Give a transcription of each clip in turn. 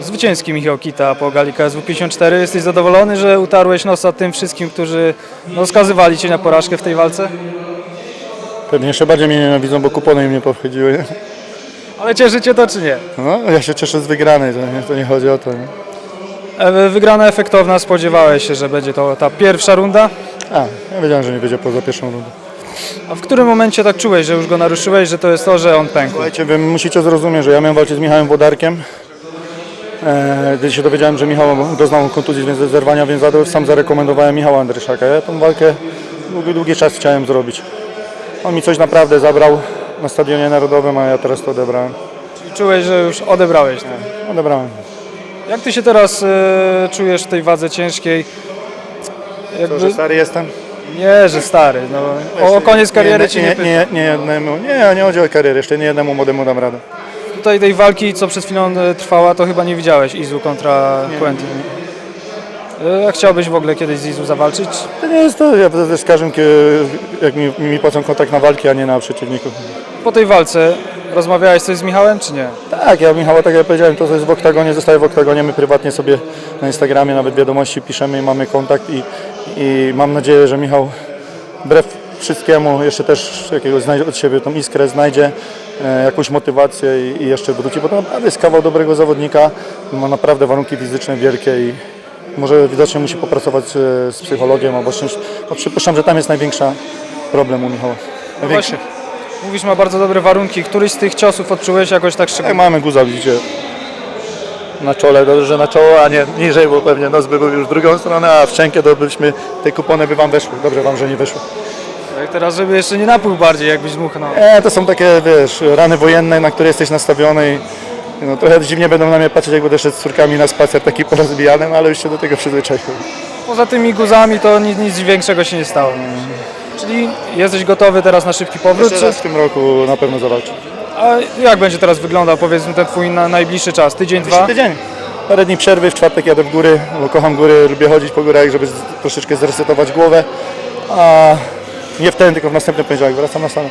Zwycięski Michał Kita po gali KSW 54. Jesteś zadowolony, że utarłeś nosa tym wszystkim, którzy no, skazywali Cię na porażkę w tej walce? Pewnie jeszcze bardziej mnie nienawidzą, bo kupony im nie powchodziły. Ale cieszy Cię to czy nie? No, ja się cieszę z wygranej, to nie, to nie chodzi o to. Nie? E, Wygrana efektowna, spodziewałeś się, że będzie to ta pierwsza runda? A, ja wiedziałem, że nie będzie poza pierwszą rundą. A w którym momencie tak czułeś, że już go naruszyłeś, że to jest to, że on pękł? Słuchajcie, wy musicie zrozumieć, że ja miałem walczyć z Michałem Włodarkiem. E, gdy się dowiedziałem, że Michał doznał kontuzji z zerwania więzadła, sam zarekomendowałem Michała Andryszaka. Ja tą walkę długi, długi czas chciałem zrobić. On mi coś naprawdę zabrał na Stadionie Narodowym, a ja teraz to odebrałem. Czyli czułeś, że już odebrałeś to. Odebrałem. Jak Ty się teraz e, czujesz w tej wadze ciężkiej? Jakby, że stary jestem? nie, że stary. No, o koniec kariery nie, Cię nie nie, nie, nie, jednemu, nie, nie chodzi o karierę, jeszcze nie jednemu młodemu dam radę. Tutaj tej walki, co przed chwilą e, trwała, to chyba nie widziałeś Izu kontra Quentin. E, A chciałbyś w ogóle kiedyś z Izu zawalczyć? To nie jest to, ja z każdym, jak mi, mi płacą kontakt na walki, a nie na przeciwników. Po tej walce rozmawiałeś coś z Michałem, czy nie? Tak, ja Michała, tak jak powiedziałem, to jest w oktagonie, zostaje w oktagonie, my prywatnie sobie na Instagramie nawet wiadomości piszemy i mamy kontakt i, i mam nadzieję, że Michał wbrew wszystkiemu jeszcze też jakiegoś znajdzie od siebie tą iskrę, znajdzie jakąś motywację i, jeszcze wróci, bo to naprawdę jest kawał dobrego zawodnika, ma naprawdę warunki fizyczne wielkie i może widocznie musi popracować e, z psychologiem albo czymś, bo przypuszczam, że tam jest największa problem u Michała. Największy. Właśnie, mówisz, ma bardzo dobre warunki. Któryś z tych ciosów odczułeś jakoś tak Jak szczególnie? mamy guza, widzicie, na czole, dobrze, na czoło, a nie niżej, bo pewnie nos by był już w drugą stronę, a w szczękę to byśmy, te kupony by wam weszły. Dobrze wam, że nie wyszły. Jak teraz, żeby jeszcze nie napłył bardziej, jakbyś dmuchnął. E, to są takie, wiesz, rany wojenne, na które jesteś nastawiony i no, trochę dziwnie będą na mnie patrzeć, jak będę szedł z córkami na spacer taki porozbijany, no, ale już się do tego przyzwyczaiłem. Poza tymi guzami to nic, nic większego się nie stało. Czyli jesteś gotowy teraz na szybki powrót? Jeszcze Czy, raz w tym roku na pewno zawalczę. a jak będzie teraz wyglądał, powiedzmy, ten twój na, najbliższy czas? Tydzień, dwa? Tydzień. Parę dni przerwy, w czwartek jadę w góry, bo kocham góry, lubię chodzić po górach, żeby z, troszeczkę zresetować głowę, a nie w ten, tylko w następny poniedziałek wracam na salę.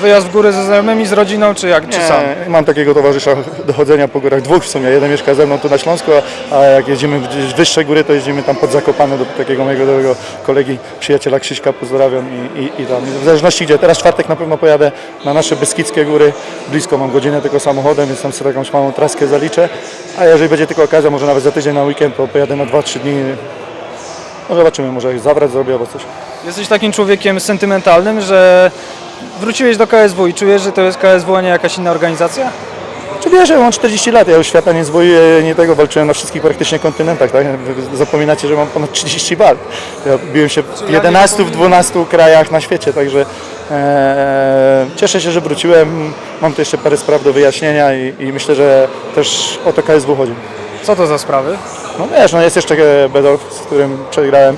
Wyjazd w góry ze znajomymi, z rodziną, czy jak? Czy sam? Nie, mam takiego towarzysza do chodzenia po górach, dwóch w sumie. Jeden mieszka ze mną tu na Śląsku, a a jak jedziemy gdzieś wyższe góry, to jeździmy tam pod Zakopane do takiego mojego dobrego kolegi, przyjaciela Krzyśka, pozdrawiam i, i, i tam. W zależności gdzie. Teraz w czwartek na pewno pojadę na nasze Beskidzkie góry, blisko mam godzinę tylko samochodem, więc tam sobie jakąś małą traskę zaliczę. A jeżeli będzie tylko okazja, może nawet za tydzień na weekend, to pojadę na 2-3 dni. No zobaczymy, może jak zawrać zrobię albo coś. Jesteś takim człowiekiem sentymentalnym, że wróciłeś do KSW i czujesz, że to jest KSW, a nie jakaś inna organizacja? Czy wiesz, ja mam 40 lat, ja już świata nie zwojuję, nie tego, walczyłem na wszystkich praktycznie kontynentach, tak? Wy Zapominacie, że mam ponad 30 walk. Ja biłem się w ja nie 11, w 12 krajach na świecie, także e, cieszę się, że wróciłem. Mam tu jeszcze parę spraw do wyjaśnienia i, i myślę, że też o to KSW chodzi. Co to za sprawy? No wiesz, no jest jeszcze Bedorf, z którym przegrałem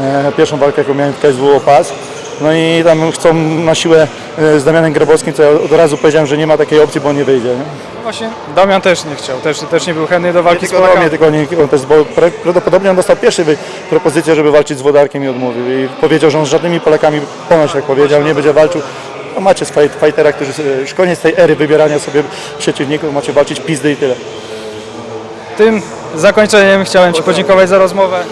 e, pierwszą walkę, jaką miałem w KSW pas. No i tam chcą na siłę e, z Damianem Grabowskim, co ja od razu powiedziałem, że nie ma takiej opcji, bo on nie wyjdzie. Nie? Właśnie Damian też nie chciał, też, też nie był chętny do Nie walki z tylko do mnie, Polakami. tylko nie, on też, bo pra- prawdopodobnie on dostał pierwszy propozycję, żeby walczyć z Wodarkiem i odmówił. I powiedział, że on z żadnymi Polakami, ponoć jak powiedział, nie będzie walczył. No macie fight, fightera, którzy już koniec tej ery wybierania sobie przeciwników, macie walczyć pizdy i tyle. Tym zakończeniem chciałem Ci podziękować za rozmowę.